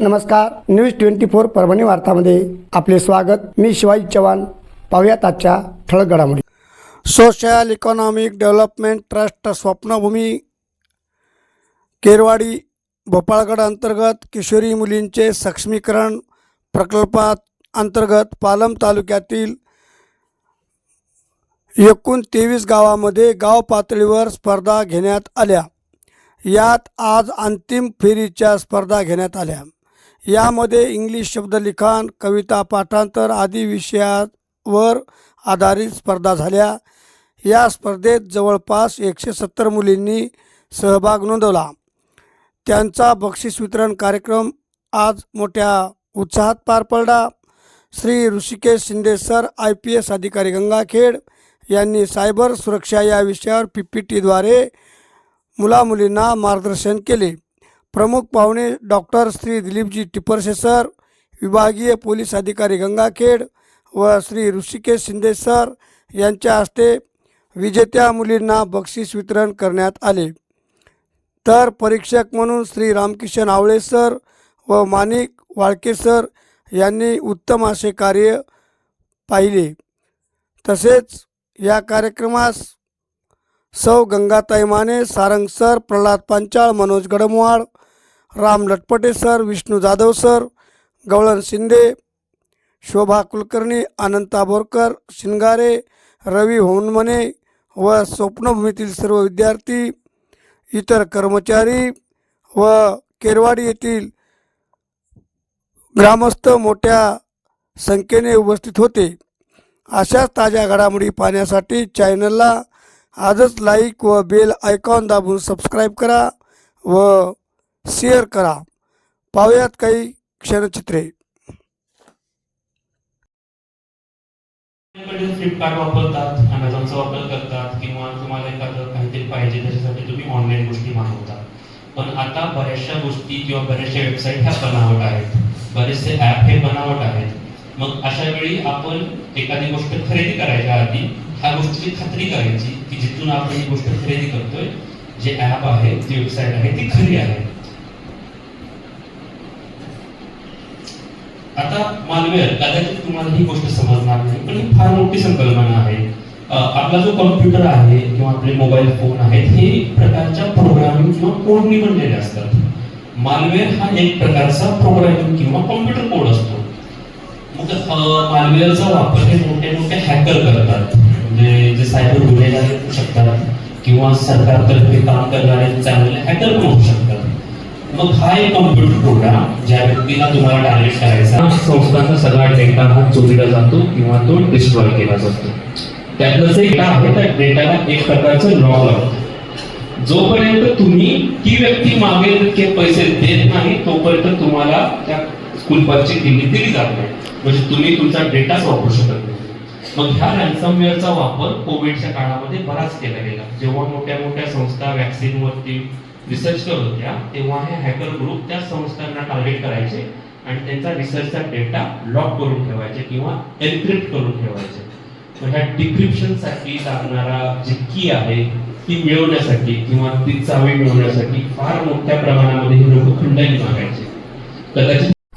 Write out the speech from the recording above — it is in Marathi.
नमस्कार न्यूज ट्वेंटी फोर परभणी वार्तामध्ये आपले स्वागत. मी शिवाजी चव्हाण. पाहुयात आजच्या ठळक घडामोडी. Social economic development trust Swapnabhumi Kerwadi Bhopalgad अंतर्गत किशोरी मुलींचे सक्षमीकरण प्रकल्पात अंतर्गत पालम तालुक्यातील एकूण तेवीस गावामध्ये गाव पातळीवर स्पर्धा घेण्यात आल्या. यात आज अंतिम फेरीच्या स्पर्धा घेण्यात आल्या. यामध्ये इंग्लिश शब्दलिखाण कविता पाठांतर आदी विषयावर आधारित स्पर्धा झाल्या. या स्पर्धेत जवळपास एकशे सत्तर मुलींनी सहभाग नोंदवला. त्यांचा बक्षीस वितरण कार्यक्रम आज मोठ्या उत्साहात पार पडला. Shri Hrishikesh Shinde sir I P S अधिकारी गंगाखेड यांनी सायबर सुरक्षा या विषयावर पी पी टीद्वारे मुलामुलींना मार्गदर्शन केले. प्रमुख पाहुणे डॉक्टर श्री दिलीपजी टिपरसे सर विभागीय पोलीस अधिकारी गंगाखेड व श्री ऋषिकेश शिंदे सर यांच्या हस्ते विजेत्या मुलींना बक्षीस वितरण करण्यात आले. तर परीक्षक म्हणून श्री रामकिशन आवळे सर व माणिक वाळके सर यांनी उत्तम असे कार्य पाहिले. तसेच या कार्यक्रमास सौ Gangatai Mane Sarang sir Pralhad Panchal Manoj Gadamwad Ram Latpate sir Vishnu Jadhav sir Gawlan Shinde Shobha Kulkarni अनंता बोरकर शिंगारे रवी होनमने व स्वप्नभूमीतील सर्व विद्यार्थी इतर कर्मचारी व केरवाडी येथील ग्रामस्थ मोठ्या संख्येने उपस्थित होते. अशाच ताज्या घडामोडी पाहण्यासाठी चॅनलला आजच लाईक व बेल आयकॉन दाबून सबस्क्राईब करा व शेअर करा. पाहूयात काही क्षणचित्रे. फ्लिपकार्ट वापरतात अमेझॉनचा वापर करतात किंवा तुम्हाला एखादं काहीतरी पाहिजे त्याच्यासाठी तुम्ही ऑनलाईन गोष्टी मागवता. पण आता बऱ्याचशा गोष्टी किंवा बऱ्याचशा वेबसाईट ह्या बनावट आहेत. बरेचसे ॲप हे बनावट आहेत. मग अशा वेळी आपण एखादी गोष्ट खरेदी करायच्या आधी ह्या गोष्टीची खात्री करायची. की जिथून आपण ही गोष्ट खरेदी करतोय जे ॲप आहे जी वेबसाईट आहे ती खरी आहे. आता मालवेअर कदाचित तुम्हाला ही गोष्ट समजणार नाही पण ही फार मोठी संकल्पना आहे. आपला जो कॉम्प्युटर आहे किंवा आपले मोबाईल फोन आहेत हे प्रकारच्या प्रोग्रामिंग किंवा कोडनी बनलेले असतात. मालवेअर हा एक प्रकारचा प्रोग्रामिंग किंवा कॉम्प्युटर कोड असतो. मग मालवेअरचा वापर हे मोठे मोठे हॅकर करतात. म्हणजे जे सायबर गुन्हेगार होऊ शकतात किंवा सरकारतर्फे काम करणारे चांगले हॅकर पण होऊ शकतात. मग हा एक कॉम्प्युटर प्रोग्राम ज्या व्यक्तीला तुम्हाला टार्गेट करायचा संस्थांचा सगळा डेटा हा चोरीला जातो किंवा तो डिस्ट्रॉय केला जातो. त्यातलं जे डेटा आहे त्या डेटाला एक प्रकारचं लॉ लागतं. जोपर्यंत तुम्ही ती व्यक्ती मागेल ते पैसे देत नाही तोपर्यंत तुम्हाला त्या कुलपाची बसची दिली जात नाही. म्हणजे तुम्ही तुमचा डेटाच वापरू शकत नाही. मग ह्या रॅन्समवेअरचा वापर कोविडच्या काळामध्ये बराच केला गेला. जेव्हा मोठ्या मोठ्या संस्था vaccine वरती रिसर्च करत होत्या तेव्हा हे हॅकर ग्रुप त्या संस्थांना टार्गेट करायचे आणि त्यांचा रिसर्चचा डेटा लॉक करून ठेवायचे किंवा एन्क्रिप्ट करून ठेवायचे. मग ह्या डिक्रिप्शनसाठी लागणारा जी की आहे ती मिळवण्यासाठी किंवा ती चावी मिळवण्यासाठी फार मोठ्या प्रमाणामध्ये हे लोक खंडणी मागायचे. कदाचित